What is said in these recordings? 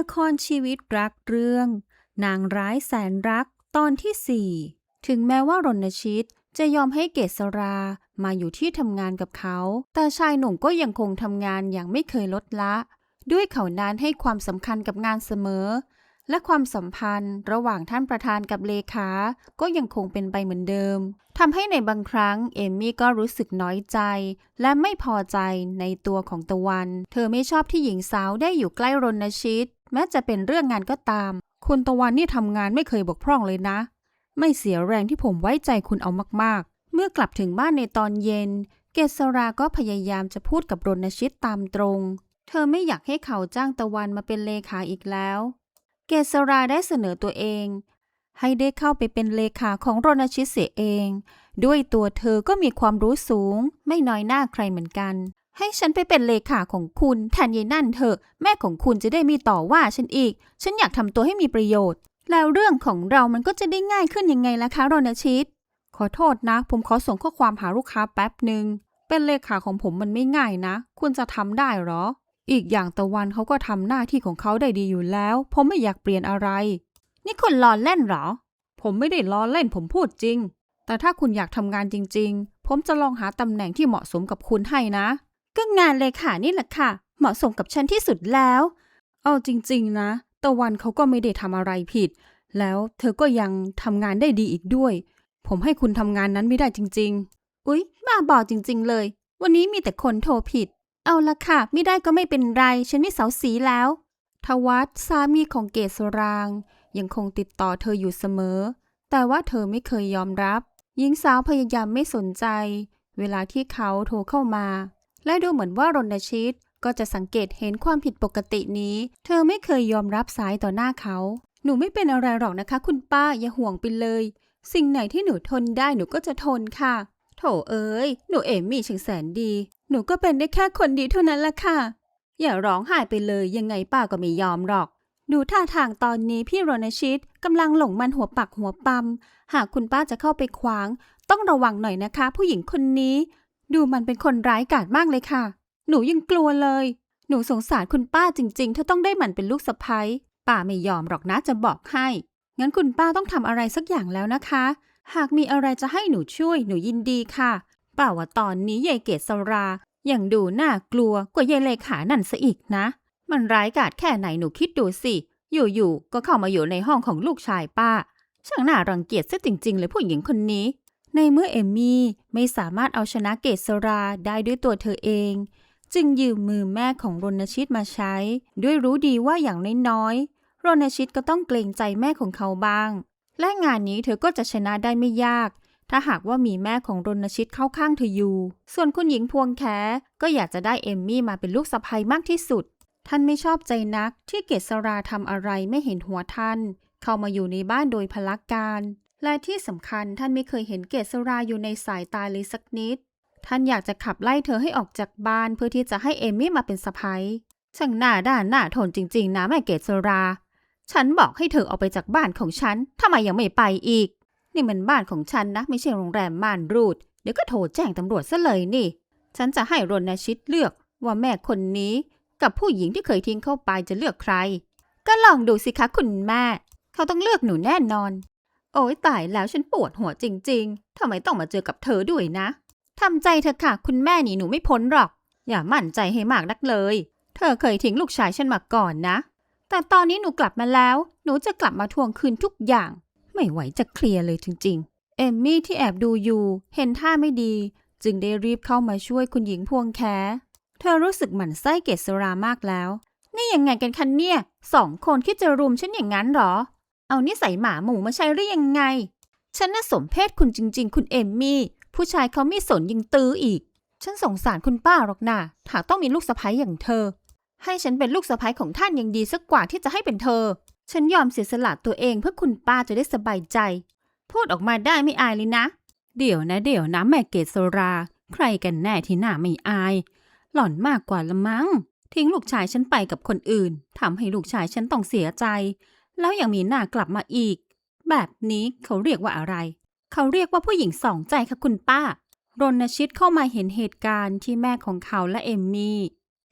ละครชีวิตรักเรื่อง นางร้ายแสนรักตอนที่สี่ถึงแม้ว่ารณชิตจะยอมให้เกษรามาอยู่ที่ทำงานกับเขา แต่ชายหนุ่มก็ยังคงทำงานอย่างไม่เคยลดละ ด้วยเขานั้นให้ความสำคัญกับงานเสมอ และความสัมพันธ์ระหว่างท่านประธานกับเลขา ก็ยังคงเป็นไปเหมือนเดิม ทำให้ในบางครั้งเอมมี่ก็รู้สึกน้อยใจ และไม่พอใจในตัวของตะวัน เธอไม่ชอบที่หญิงสาวได้อยู่ใกล้รณชิต แม้จะเป็นเรื่องงานก็ตาม คุณตะวันนี่ทำงานไม่เคยบกพร่องเลยนะ ไม่เสียแรงที่ผมไว้ใจคุณเอามากๆ เมื่อกลับถึงบ้านในตอนเย็น เกษราก็พยายามจะพูดกับรณชิตตามตรง เธอไม่อยากให้เขาจ้างตะวันมาเป็นเลขาอีกแล้ว เกษราได้เสนอตัวเอง ให้ได้เข้าไปเป็นเลขาของรณชิตเสียเอง ด้วยตัวเธอก็มีความรู้สูง ไม่น้อยหน้าใครเหมือนกัน ให้ฉันไปเป็นเลขาของคุณแทนยายนั่นเถอะ แม่ของคุณจะได้มีต่อว่าฉันอีก ฉันอยากทำตัวให้มีประโยชน์ แล้วเรื่องของเรามันก็จะได้ง่ายขึ้นยังไงล่ะคะรณชิต ขอโทษนะ ผมขอส่งข้อความหาลูกค้าแป๊บหนึ่งเป็นเลขาของผมมันไม่ง่ายนะ คุณจะทำได้เหรอ อีกอย่างตะวันเขาก็ทำหน้าที่ของเขาได้ดีอยู่แล้ว ผมไม่อยากเปลี่ยนอะไร นี่คุณล้อเล่นเหรอ ผมไม่ได้ล้อเล่นผมพูดจริง แต่ถ้าคุณอยากทำงานจริง ๆ ผมจะลองหาตำแหน่งที่เหมาะสมกับคุณให้นะ ก็งานเลขานี่แหละค่ะ เหมาะสมกับฉันที่สุดแล้ว เอาจริง ๆ นะ ตะวันเขาก็ไม่ได้ทำอะไรผิด แล้วเธอก็ยังทำงานได้ดีอีกด้วย ผมให้คุณทำงานนั้นไม่ได้จริง ๆ อุ๊ยบ้าบอจริง ๆ เลย วันนี้มีแต่คนโทรผิด เอาละค่ะ ไม่ได้ก็ไม่เป็นไร ฉันไม่เสาสีแล้ว ทวัตสามีของเกศราง ยังคงติดต่อเธออยู่เสมอ แต่ว่าเธอไม่เคยยอมรับ หญิงสาวพยายามไม่สนใจ เวลาที่เขาโทรเข้ามา และดูเหมือนว่ารณชิตก็จะสังเกตเห็นความผิดปกตินี้ เธอไม่เคยยอมรับสายต่อหน้าเขา หนูไม่เป็นอะไรหรอกนะคะ คุณป้าอย่าห่วงไปเลย สิ่งไหนที่หนูทนได้หนูก็จะทนค่ะ โถเอ้ย หนูเอมมี่ช่างแสนดี หนูก็เป็นได้แค่คนดีเท่านั้นละค่ะ อย่าร้องไห้ไปเลยยังไงป้าก็ไม่ยอมหรอก ดูท่าทางตอนนี้พี่รณชิตกำลังหลงมันหัวปักหัวปั๊ม หากคุณป้าจะเข้าไปขวาง ต้องระวังหน่อยนะคะ ผู้หญิงคนนี้ ดูมันเป็นคนร้ายกาจมากเลยค่ะ หนูยังกลัวเลย หนูสงสารคุณป้าจริงๆ ถ้าต้องได้มันเป็นลูกสะใภ้ป้าไม่ยอมหรอกนะจะบอกให้ งั้นคุณป้าต้องทำอะไรสักอย่างแล้วนะคะ หากมีอะไรจะให้หนูช่วยหนูยินดีค่ะป้าว่าตอนนี้ยายเกศราอย่างดูน่ากลัวกว่ายายเลขานั่นซะอีกนะ มันร้ายกาจแค่ไหนหนูคิดดูสิ อยู่ๆก็เข้ามาอยู่ในห้องของลูกชายป้า ช่างน่ารังเกียจซะจริง ๆ เลยผู้หญิงคนนี้ ในเมื่อเอมมี่ไม่สามารถเอาชนะเกษราได้ด้วยตัวเธอเอง จึงยืมมือแม่ของรณชิตมาใช้ ด้วยรู้ดีว่าอย่างน้อยๆรณชิตก็ต้องเกรงใจแม่ของเขาบ้าง และงานนี้เธอก็จะชนะได้ไม่ยาก ถ้าหากว่ามีแม่ของรณชิตเข้าข้างเธออยู่ ส่วนคุณหญิงพวงแคก็อยากจะได้เอมมี่มาเป็นลูกสะใภ้มากที่สุด ท่านไม่ชอบใจนักที่เกษราทำอะไรไม่เห็นหัวท่าน เข้ามาอยู่ในบ้านโดยพลักการ และที่สำคัญท่านไม่เคยเห็นเกษราอยู่ในสายตาเลยสักนิด ท่านอยากจะขับไล่เธอให้ออกจากบ้านเพื่อที่จะให้เอมมี่มาเป็นสะพ้ยช่างหน้าด้านหน้าทนจริง ๆ นะแม่เกษรา ฉันบอกให้เธอออกไปจากบ้านของฉันทำไมยังไม่ไปอีก นี่มันบ้านของฉันนะ ไม่ใช่โรงแรมม่านรูด เดี๋ยวก็โทรแจ้งตำรวจซะเลยนี่ ฉันจะให้รณชิตเลือกว่าแม่คนนี้ กับผู้หญิงที่เคยทิ้งเข้าไปจะเลือกใคร ก็ลองดูสิคะคุณแม่ เขาต้องเลือกหนูแน่นอน โอ้ยตายแล้วฉันปวดหัวจริงๆทำไมต้องมาเจอกับเธอด้วยนะทำใจเถอะค่ะ คุณแม่หนีหนูไม่พ้นหรอก อย่ามั่นใจให้มากนักเลย เธอเคยทิ้งลูกชายฉันมาก่อนนะ แต่ตอนนี้หนูกลับมาแล้ว หนูจะกลับมาทวงคืนทุกอย่าง ไม่ไหวจะเคลียร์เลยจริงๆ เอมมี่ที่แอบดูอยู่ เห็นท่าไม่ดี จึงได้รีบเข้ามาช่วยคุณหญิงพวงแคเธอรู้สึกหมั่นไส้เกษรามากแล้ว นี่ยังไงกันคะเนี่ย สองคนคิดจะรุมฉันอย่างนั้นเหรอ เอานิสัยหมาหมูมาใช้หรือยังไง ฉันน่ะสมเพศคุณจริง ๆ คุณเอมมี่ ผู้ชายเขาไม่สนยิงตื้ออีก ฉันสงสารคุณป้าหรอกนะหากต้องมีลูกสะใภ้อย่างเธอ ให้ฉันเป็นลูกสะใภ้ของท่านยังดีสักกว่าที่จะให้เป็นเธอ ฉันยอมเสียสละตัวเองเพื่อคุณป้าจะได้สบายใจ พูดออกมาได้ไม่อายเลยนะ เดี๋ยวนะ เดี๋ยวนะแม่เกศรา ใครกันแน่ที่หน้าไม่อาย หล่อนมากกว่าละมั้ง ทิ้งลูกชายฉันไปกับคนอื่นทำให้ลูกชายฉันต้องเสียใจ แล้วยังมีหน้ากลับมาอีก แบบนี้เขาเรียกว่าอะไร เขาเรียกว่าผู้หญิงสองใจค่ะคุณป้ารณชิตเข้ามาเห็นเหตุการณ์ที่แม่ของเขาและเอมมี่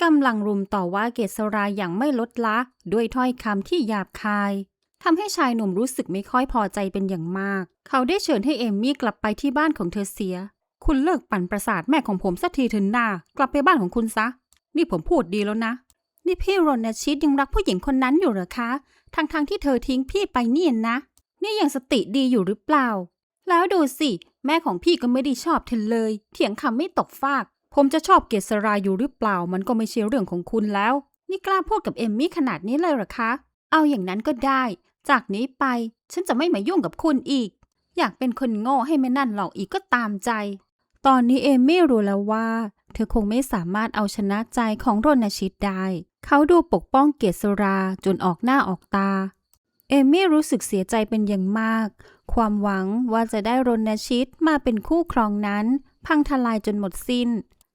กำลังรุมต่อว่าเกษราอย่างไม่ลดละ ด้วยถ้อยคำที่หยาบคายทำให้ชายหนุ่มรู้สึกไม่ค่อยพอใจเป็นอย่างมาก เขาได้เชิญให้เอมมี่กลับไปที่บ้านของเธอเสีย คุณเลิกปั่นประสาทแม่ของผมสักทีเถอะนากลับไปบ้านของคุณซะ นี่ผมพูดดีแล้วนะ นี่พี่รณชิตยังรักผู้หญิงคนนั้นอยู่เหรอคะ ทั้งๆทที่เธอทิ้งพี่ไปเนี่ยนะ นี่ยังสติดีอยู่หรือเปล่า แล้วดูสิ แม่ของพี่ก็ไม่ได้ชอบเธอเลย เถียงคำไม่ตกฟาก ผมจะชอบเกษราอยู่หรือเปล่ามันก็ไม่ใช่เรื่องของคุณแล้ว นี่กล้าพูดกับเอมมี่ขนาดนี้เลยหรอคะ เอาอย่างนั้นก็ได้ จากนี้ไปฉันจะไม่มายุ่งกับคุณอีก อยากเป็นคนโง่ให้แม่นั่นหลอกอีกก็ตามใจ ตอนนี้เอมมี่รู้แล้วว่า เธอคงไม่สามารถเอาชนะใจของรณชิตได้ เขาดูปกป้องเกษราจนออกหน้าออกตา เอมมี่รู้สึกเสียใจเป็นอย่างมาก ความหวังว่าจะได้รณชิตมาเป็นคู่ครองนั้น พังทลายจนหมดสิ้น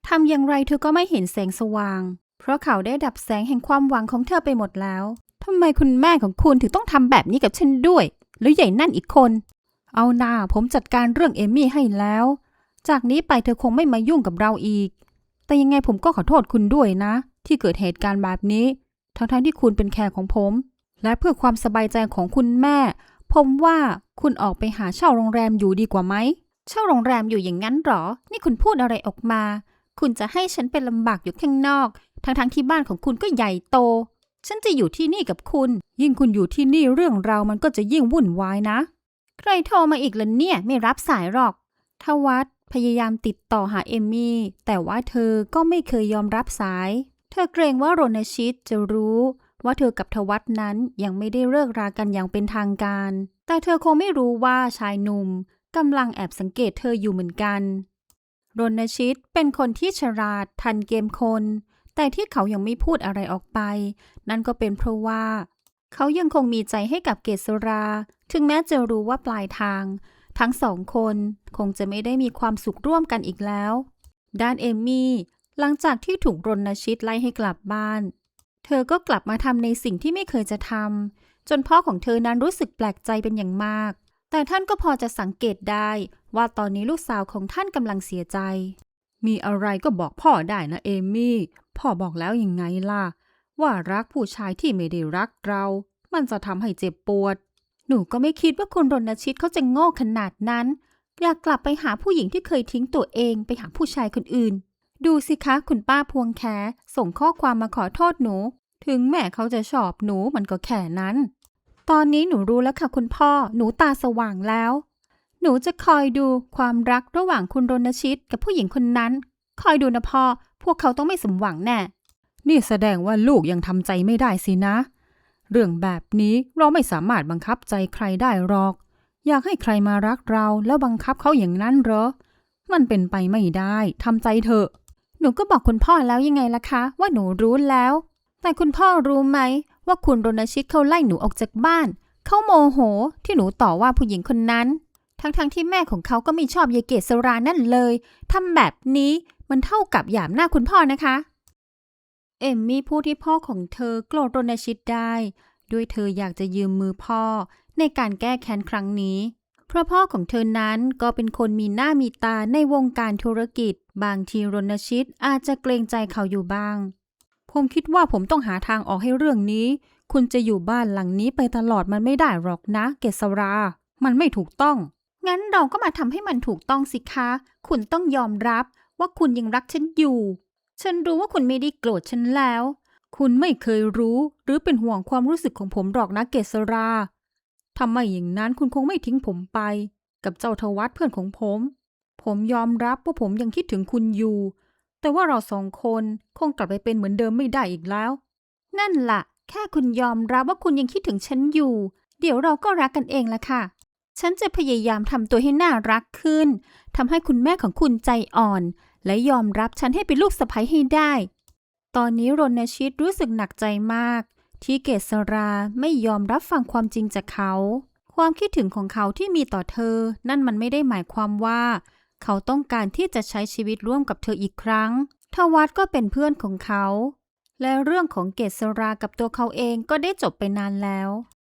ทำอย่างไรเธอก็ไม่เห็นแสงสว่าง เพราะเขาได้ดับแสงแห่งความหวังของเธอไปหมดแล้วทำไมคุณแม่ของคุณถึงต้องทำแบบนี้กับฉันด้วย หรือใหญ่นั่นอีกคน เอาหน้าผมจัดการเรื่องเอมี่ให้แล้ว จากนี้ไปเธอคงไม่มายุ่งกับเราอีก แต่ยังไงผมก็ขอโทษคุณด้วยนะ ที่เกิดเหตุการณ์แบบนี้ ทั้งๆที่คุณเป็นแขกของผม และเพื่อความสบายใจของคุณแม่ ผมว่าคุณออกไปหาเช่าโรงแรมอยู่ดีกว่าไหม เช่าโรงแรมอยู่อย่างนั้นหรอ นี่คุณพูดอะไรออกมา คุณจะให้ฉันเป็นลำบากอยู่ข้างนอก ทั้งๆที่บ้านของคุณก็ใหญ่โต ฉันจะอยู่ที่นี่กับคุณ ยิ่งคุณอยู่ที่นี่เรื่องราวมันก็จะยิ่งวุ่นวายนะ ใครโทรมาอีกล่ะเนี่ยไม่รับสายหรอก ทวัตพยายามติดต่อหาเอมมี่ แต่ว่าเธอก็ไม่เคยยอมรับสาย เธอเกรงว่าโรณชิตจะรู้ว่าเธอกับทวัตนั้นยังไม่ได้เลิกรากันอย่างเป็นทางการ แต่เธอคงไม่รู้ว่าชายหนุ่มกำลังแอบสังเกตเธออยู่เหมือนกัน รณชิตเป็นคนที่ฉลาดทันเกมคน แต่ที่เขายังไม่พูดอะไรออกไป นั่นก็เป็นเพราะว่า เขายังคงมีใจให้กับเกษรา ถึงแม้จะรู้ว่าปลายทาง ทั้งสองคนคงจะไม่ได้มีความสุขร่วมกันอีกแล้ว ด้านเอมมี่หลังจากที่ถูกรณชิตไล่ให้กลับบ้าน เธอก็กลับมาทำในสิ่งที่ไม่เคยจะทำจนพ่อของเธอนั้นรู้สึกแปลกใจเป็นอย่างมาก แต่ท่านก็พอจะสังเกตได้ว่าตอนนี้ลูกสาวของท่านกำลังเสียใจ มีอะไรก็บอกพ่อได้นะเอมี่ พ่อบอกแล้วยังไงล่ะ ว่ารักผู้ชายที่ไม่ได้รักเรา มันจะทำให้เจ็บปวด หนูก็ไม่คิดว่าคุณรณชิตเขาจะโง่ขนาดนั้น อยากกลับไปหาผู้หญิงที่เคยทิ้งตัวเองไปหาผู้ชายคนอื่น ดูสิคะคุณป้าพวงแคส่งข้อความมาขอโทษหนู ถึงแม่เขาจะชอบหนูมันก็แค่นั้น ตอนนี้หนูรู้แล้วค่ะคุณพ่อ หนูตาสว่างแล้ว หนูจะคอยดูความรักระหว่างคุณรณชิตกับผู้หญิงคนนั้น คอยดูนะพ่อ พวกเขาต้องไม่สมหวังแน่ นี่แสดงว่าลูกยังทำใจไม่ได้สินะ เรื่องแบบนี้เราไม่สามารถบังคับใจใครได้หรอก อยากให้ใครมารักเราแล้วบังคับเขาอย่างนั้นเหรอ มันเป็นไปไม่ได้ทำใจเถอะ หนูก็บอกคุณพ่อแล้วยังไงล่ะคะ ว่าหนูรู้แล้ว แต่คุณพ่อรู้ไหม ว่าคุณรณชิตเขาไล่หนูออกจากบ้าน เขาโมโหที่หนูต่อว่าผู้หญิงคนนั้น ทั้งๆทที่แม่ของเขาก็ไม่ชอบยายเกศรานั่นเลยทำแบบนี้มันเท่ากับหยามหน้าคุณพ่อนะคะ เอมมี่พูดที่พ่อของเธอโกรธรณชิตได้ ด้วยเธออยากจะยืมมือพ่อ ในการแก้แค้นครั้งนี้ เพราะพ่อของเธอนั้นก็เป็นคนมีหน้ามีตาในวงการธุรกิจ บางทีรณชิตอาจจะเกรงใจเขาอยู่บ้าง ผมคิดว่าผมต้องหาทางออกให้เรื่องนี้ คุณจะอยู่บ้านหลังนี้ไปตลอดมันไม่ได้หรอกนะ เกษรา มันไม่ถูกต้อง งั้นเราก็มาทำให้มันถูกต้องสิคะ คุณต้องยอมรับว่าคุณยังรักฉันอยู่ ฉันรู้ว่าคุณไม่ได้โกรธฉันแล้ว คุณไม่เคยรู้หรือเป็นห่วงความรู้สึกของผมหรอกนะเกษราทำไมอย่างนั้นคุณคงไม่ทิ้งผมไป กับเจ้าทวัตเพื่อนของผม ผมยอมรับว่าผมยังคิดถึงคุณอยู่ แต่ว่าเราสองคนคงกลับไปเป็นเหมือนเดิมไม่ได้อีกแล้ว นั่นล่ะ แค่คุณยอมรับว่าคุณยังคิดถึงฉันอยู่ เดี๋ยวเราก็รักกันเองละค่ะ ฉันจะพยายามทำตัวให้น่ารักขึ้นทำให้คุณแม่ของคุณใจอ่อน และยอมรับฉันให้เป็นลูกสะใภ้ให้ได้ ตอนนี้รณชิตรู้สึกหนักใจมาก ที่เกษราไม่ยอมรับฟังความจริงจากเขา ความคิดถึงของเขาที่มีต่อเธอ นั่นมันไม่ได้หมายความว่า เขาต้องการที่จะใช้ชีวิตร่วมกับเธออีกครั้ง ทวัตก็เป็นเพื่อนของเขา และเรื่องของเกษรากับตัวเขาเองก็ได้จบไปนานแล้ว